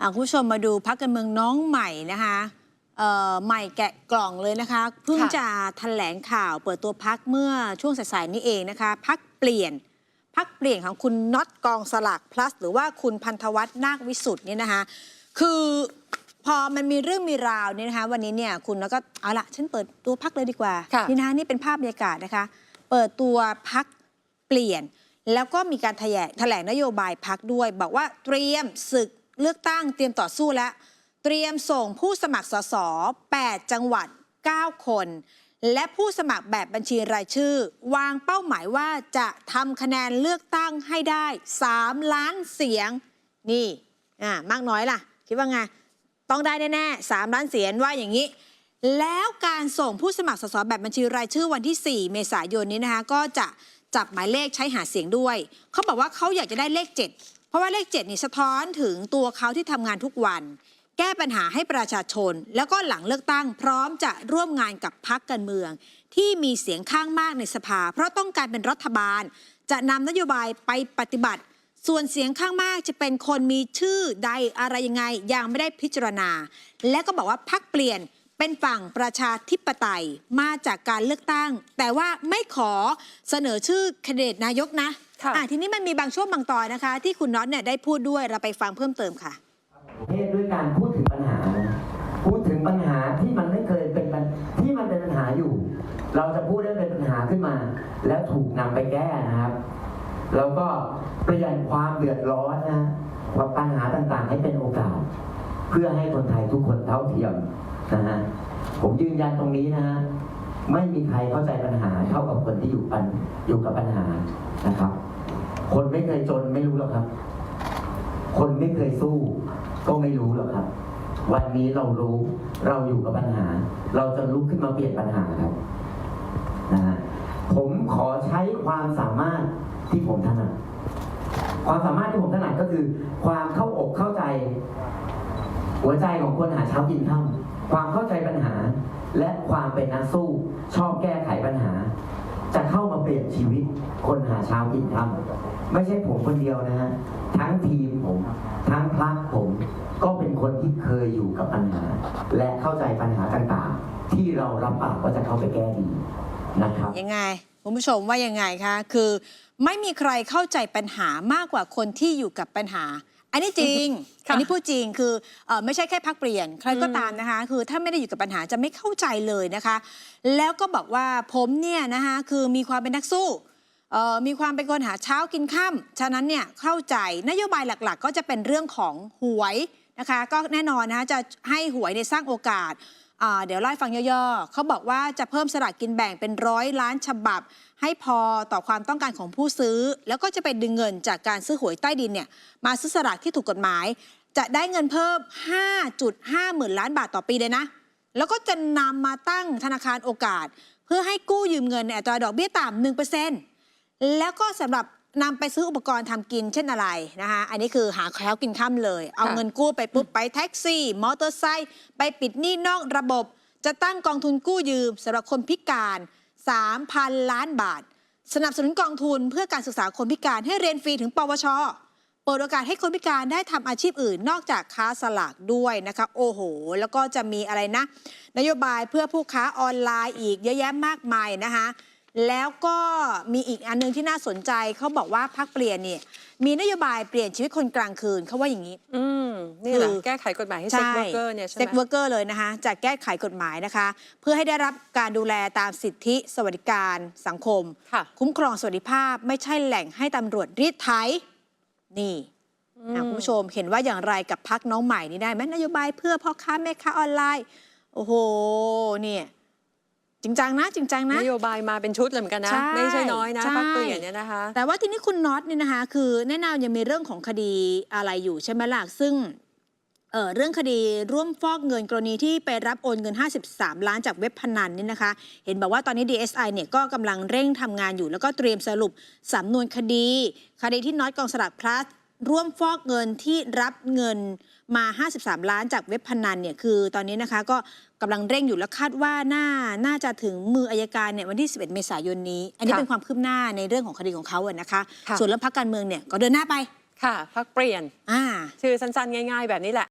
อะคุณผู้ชมมาดูพักการเมืองน้องใหม่นะคะเอ่อใหม่แกะกล่องเลยนะคะเพิ่งค่ะจะแถลงข่าวเปิดตัวพักเมื่อช่วงสายๆนี้เองนะคะพักเปลี่ยนพักเปลี่ยนของคุณน็อตกองสลาก plus หรือว่าคุณพันธวัฒน์นาควิสุทธ์เนี่ยนะคะคือพอมันมีเรื่องมีราวเนี่ยนะคะ วันนี้เนี่ยคุณแล้วก็เอาละฉันเปิดตัวพักเลยดีกว่าค่ะนี่นะคะนี่เป็นภาพบรรยากาศนะคะ เปิดตัวพักเปลี่ยน แล้วก็มีการแถลงแถลงนโยบายพักด้วย บอกว่าเตรียมศึก เลือกตั้งเตรียมต่อสู้แล้วเตรียมส่งผู้สมัครสส 8 จังหวัด 9 คน และผู้สมัครแบบบัญชีรายชื่อ วางเป้าหมายว่าจะทำคะแนนเลือกตั้งให้ได้ 3 ล้านเสียง นี่อ่ามากน้อยล่ะ คิดว่าไง ต้องได้แน่ๆ3ล้านเสียงว่าอย่างนี้แล้วการส่งผู้สมัครสสแบบบัญชีรายชื่อวันที่ 4 เมษายนนี้นะคะ ก็จะจับหมายเลขใช้หาเสียงด้วย เขาบอกว่าเขาอยากจะได้เลข 7 เพราะว่าเลข7นี่สะท้อนถึงตัวเขาที่ทำงานทุกวัน แก้ปัญหาให้ประชาชน แล้วก็หลังเลือกตั้งพร้อมจะร่วมงานกับพักการเมือง ที่มีเสียงข้างมากในสภา เพราะต้องการเป็นรัฐบาล จะนำนโยบายไปปฏิบัติ ส่วนเสียงข้างมากจะเป็นคนมีชื่อใดอะไรยังไงยังไม่ได้พิจารณา และก็บอกว่าพักเปลี่ยนเป็นฝั่งประชาธิปไตยมาจากการเลือกตั้ง แต่ว่าไม่ขอเสนอชื่อแคนดิเดตนายกนะ ค่ะอะทีนี้มันมีบางช่วงบางตอนนะคะ ที่คุณน็อตเนี่ยได้พูดด้วยเราไปฟังเพิ่มเติมค่ะประเทศด้วยการพูดถึงปัญหานะพูดถึงปัญหาที่มันไม่เคยเป็นปัญที่มันเป็นปัญหาอยู่ เราจะพูดได้เป็นปัญหาขึ้นมา แล้วถูกนำไปแก้นะครับ แล้วก็เปลี่ยนความเดือดร้อนนะว่าปัญหาต่างๆ ให้เป็นโอกาส เพื่อให้คนไทยทุกคนเท่าเทียมนะฮะผมยืนยันตรงนี้นะฮะไม่มีใครเข้าใจปัญหาเท่ากับคนที่อยู่ปัญอยู่กับปัญหานะครับ คนไม่เคยจนไม่รู้หรอกครับ คนไม่เคยสู้ ก็ไม่รู้หรอกครับ วันนี้เรารู้เราอยู่กับปัญหา เราจะลุกขึ้นมาเปลี่ยนปัญหาครับนะผมขอใช้ความสามารถที่ผมถนัดความสามารถที่ผมถนัดก็คือ ความเข้าอกเข้าใจ หัวใจของคนหาเช้ากินค่ำความเข้าใจปัญหา และความเป็นนักสู้ ชอบแก้ไขปัญหา จะเข้ามาเปลี่ยนชีวิตคนหาเช้ากินค่ำ ไม่ใช่ผมคนเดียวนะฮะ ทั้งทีมผม ทั้งพรรคผม ก็เป็นคนที่เคยอยู่กับปัญหา และเข้าใจปัญหาต่างๆ ที่เรารับปากว่าจะเข้าไปแก้ดีนะครับยังไงคุณผู้ชมว่ายังไงคะ คือไม่มีใครเข้าใจปัญหามากกว่าคนที่อยู่กับปัญหา อันนี้จริงค่ะอันนี้พูดจริงคือเออไม่ใช่แค่พักเปลี่ยน ใครก็อืมตามนะคะ คือถ้าไม่ได้อยู่กับปัญหาจะไม่เข้าใจเลยนะคะ แล้วก็บอกว่าผมเนี่ยนะคะคือมีความเป็นนักสู้เอ่อ มีความเป็นคนหาเช้ากินค่ำฉะนั้นเนี่ยเข้าใจนโยบายหลักๆ ก็จะเป็นเรื่องของหวยนะคะ ก็แน่นอนนะคะจะให้หวยในสร้างโอกาสเดี๋ยวไล่ฟังย่อๆ เขาบอกว่าจะเพิ่มสลากกินแบ่งเป็นร้อยล้านฉบับ ให้พอต่อความต้องการของผู้ซื้อ แล้วก็จะไปดึงเงินจากการซื้อหวยใต้ดินเนี่ยมาซื้อสลากที่ถูกกฎหมาย จะได้เงินเพิ่ม 5.5 หมื่นล้านบาทต่อปีเลยนะ แล้วก็จะนำมาตั้งธนาคารโอกาส เพื่อให้กู้ยืมเงินในอัตราดอกเบี้ยต่ำ1% แล้วก็สำหรับนำไปซื้ออุปกรณ์ทำกินเช่นอะไรนะคะอันนี้คือหาแคล้วกินข้ามเลย เอาค่ะเงินกู้ไปปุ๊บไปแท็กซี่ มอเตอร์ไซค์ไปปิดหนี้นอกระบบ จะตั้งกองทุนกู้ยืมสำหรับคนพิการ 3,000 ล้านบาท สนับสนุนกองทุนเพื่อการศึกษาคนพิการให้เรียนฟรีถึง ปวชเปิดโอกาสให้คนพิการได้ทำอาชีพอื่นนอกจากค้าสลากด้วยนะคะ โอ้โห แล้วก็จะมีอะไรนะ นโยบายเพื่อผู้ค้าออนไลน์อีกเยอะแยะมากมายนะคะ แล้วก็มีอีกอันนึงที่น่าสนใจเขาบอกว่าพักเปลี่ยนเนี่ยมีนโยบายเปลี่ยนชีวิตคนกลางคืนเขาว่าอย่างนี้ อืมนี่แหละคือแก้ไขกฎหมายให้เซ็กเวอร์เกอร์เนี่ยใช่ไหเซ็กมเวอร์เกอร์เลยนะคะจะแก้ไขกฎหมายนะคะ เพื่อให้ได้รับการดูแลตามสิทธิสวัสดิการสังคมค่ะคุ้มครองสวัสดิภาพไม่ใช่แหล่งให้ตำรวจรีดไถนี่อะคุณผู้ชมเห็นว่าอย่างไรกับพักน้องใหม่นี้ได้ไหมนโยบายเพื่อพ่อค้าแม่ค้าออนไลน์ โอ้โหเนี่ย จริงจังนะจริงจังนะนโยบายมาเป็นชุดเลยเหมือนกันนะใช่ไม่ใช่น้อยนะใช่พักเปลี่ยนเนี่ยนะคะ แต่ว่าทีนี้คุณน็อตเนี่ยนะคะ คือแน่นอนยังมีเรื่องของคดีอะไรอยู่ใช่ไหมล่ะซึ่งเอ่อเรื่องคดีร่วมฟอกเงินกรณีที่ไปรับโอนเงิน 53 ล้านจากเว็บพนันนี่นะคะ เห็นบอกว่าตอนนี้ DSI เนี่ยก็กำลังเร่งทำงานอยู่ แล้วก็เตรียมสรุปสำนวนคดี คดีที่น็อตกองสลากพลัสร่วมฟอกเงินที่รับเงิน มา 53 ล้านจากเว็บพนันเนี่ยคือตอนนี้นะคะก็กำลังเร่งอยู่แล้วคาดว่าน่าน่าจะถึงมืออายการเนี่ยวันที่ 11 เมษายนนี้ อันนี้ค่ะเป็นความคืบหน้าในเรื่องของคดีของเขาอะนะคะ ค่ะ ส่วนเรื่องพักการเมืองเนี่ยก็เดินหน้าไปค่ะพักเปลี่ยน อ่า ชื่อสั้นๆ ง่าย ๆ แบบนี้แหละ